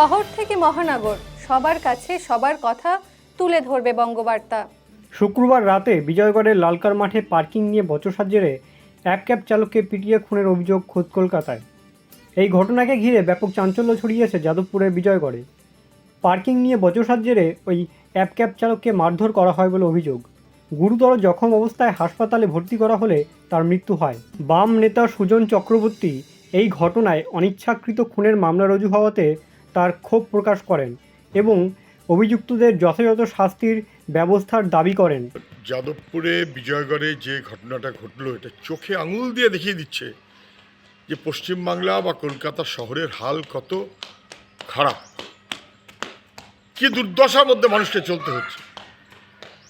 শহর থেকে মহানগর, সবার কাছে সবার কথা তুলে ধরবে বঙ্গবার্তা। শুক্রবার রাতে বিজয়গড়ের লালকার মাঠে পার্কিং নিয়ে বচসার জেরে এক ক্যাব চালককে পিটিয়ে খুনের অভিযোগ খোদ কলকাতায়। এই ঘটনাকে ঘিরে ব্যাপক চাঞ্চল্য ছড়িয়েছে যাদবপুরের বিজয়গড়ে। পার্কিং নিয়ে বচসার জেরে ওই অ্যাপ ক্যাব চালককে মারধর করা হয় বলে অভিযোগ। গুরুতর জখম অবস্থায় হাসপাতালে ভর্তি করা হলে তার মৃত্যু হয়। বাম নেতা সুজন চক্রবর্তী এই ঘটনায় অনিচ্ছাকৃত খুনের মামলা রুজু হওয়াতে তার ক্ষোভ প্রকাশ করেন এবং অভিযুক্তদের যথাযথ শাস্তির ব্যবস্থার দাবি করেন। যাদবপুরে, বিজয়গড়ে যে ঘটনাটা ঘটলো, এটা চোখে আঙুল দিয়ে দেখিয়ে দিচ্ছে যে পশ্চিমবাংলা বা কলকাতা শহরের হাল কত খারাপ। কি দুর্দশার মধ্যে মানুষকে চলতে হচ্ছে।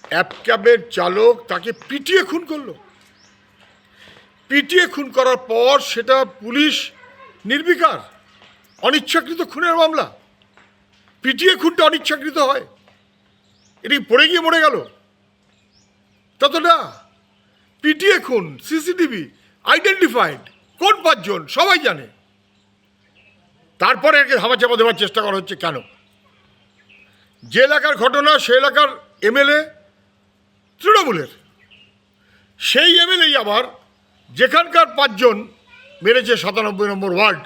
অ্যাপ ক্যাবের চালক তাকে পিটিয়ে খুন করল। পিটিয়ে খুন করার পর সেটা পুলিশ নির্বিকার অনিচ্ছাকৃত খুনের মামলা। পিটিয়ে খুনটা অনিচ্ছাকৃত হয়। এটি পড়ে গিয়ে মরে গেল। তত না পিটিএ খুন, সিসিটিভি, আইডেন্টিফাইড, কোন পাঁচজন, সবাই জানে। তারপরে একে ধামাচাপা দেওয়ার চেষ্টা করা হচ্ছে কেন? যে এলাকার ঘটনা, সে এলাকার এমএলএ তৃণমূলের। সেই এমএলএই আবার যেখানকার পাঁচজন মেরেছে সাতানব্বই নম্বর ওয়ার্ড।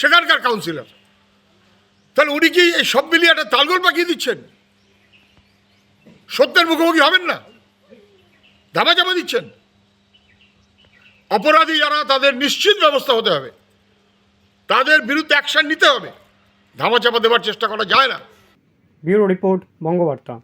সেখানকার কাউন্সিলর তাহলে উনি কি এই সব মিলিয়ে একটা তালগোল পাকিয়ে দিচ্ছেন? সত্যের মুখোমুখি হবেন না? ধামাচাপা দিচ্ছেন? অপরাধী যারা, তাদের নিশ্চিত ব্যবস্থা হতে হবে। তাদের বিরুদ্ধে অ্যাকশন নিতে হবে। ধামা চাপা দেওয়ার চেষ্টা করা যায় না। Bureau report, Bangabarta.